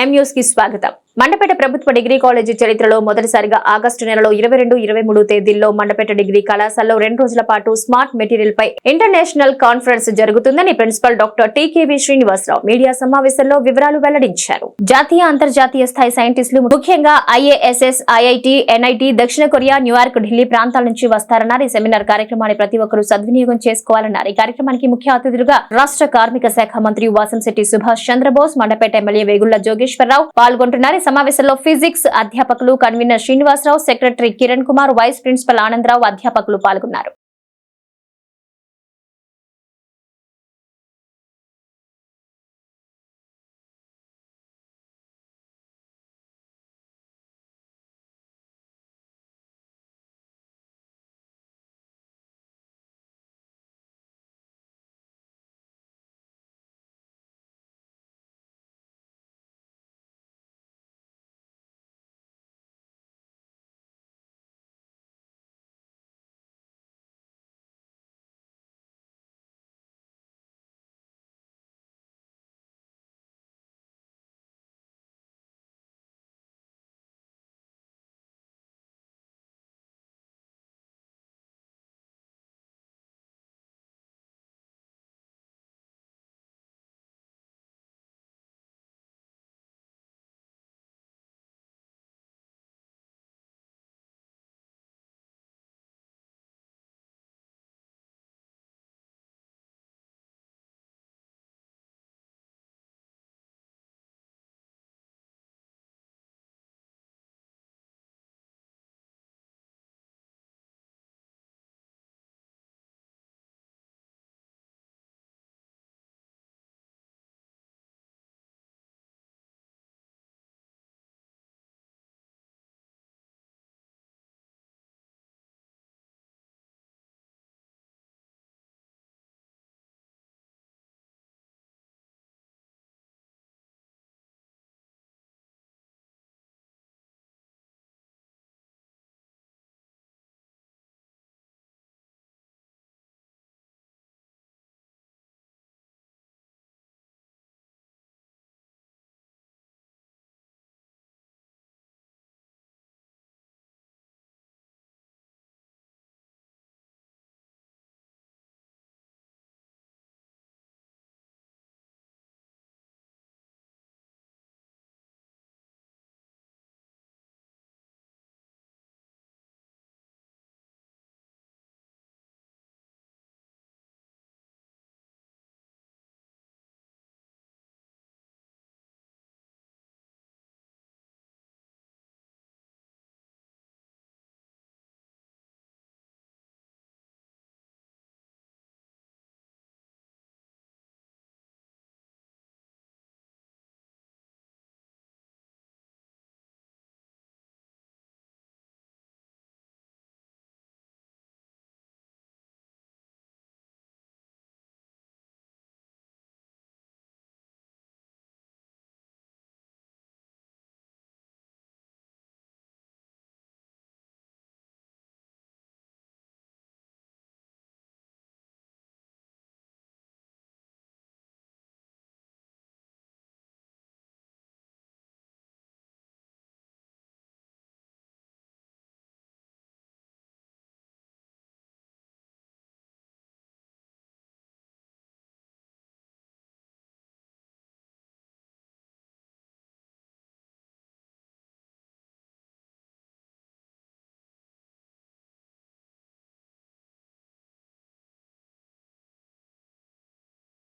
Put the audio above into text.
ఎం న్యూస్కి స్వాగతం మండపేట ప్రభుత్వ డిగ్రీ కాలేజీ చరిత్రలో మొదటిసారిగా ఆగస్టు నెలలో ఇరవై రెండు ఇరవై మూడు తేదీల్లో మండపేట డిగ్రీ కళాశాలలో రెండు రోజుల పాటు స్మార్ట్ మెటీరియల్ పై ఇంటర్నేషనల్ కాన్ఫరెన్స్ జరుగుతుందని principal doctor T K V Srinivasarao media సమావేశంలో వివరాలు వెల్లడించారు. జాతీయ అంతర్జాతీయ స్థాయి సైంటిస్టులు ముఖ్యంగా ఐఏఎస్ఎస్ ఐఐటి ఎన్ఐటి దక్షిణ కొరియా న్యూయార్క్ ఢిల్లీ ప్రాంతాల నుంచి వస్తారన్నారు. ఈ సెమినార్ కార్యక్రమాన్ని ప్రతి ఒక్కరూ సద్వినియోగం చేసుకోవాలన్నారు. ఈ కార్యక్రమానికి ముఖ్య అతిథులుగా రాష్ట్ర కార్మిక శాఖ మంత్రి వాసంశెట్టి సుభాష్ చంద్రబోస్ మండపేట ఎమ్మెల్యే వేగుళ్ళ జోగేశ్వరరావు పాల్గొంటున్నారు. సమావేశంలో ఫిజిక్స్ అధ్యాపకులు convener Srinivasarao secretary Kiran Kumar vice principal Anandarao అధ్యాపకులు పాల్గొన్నారు.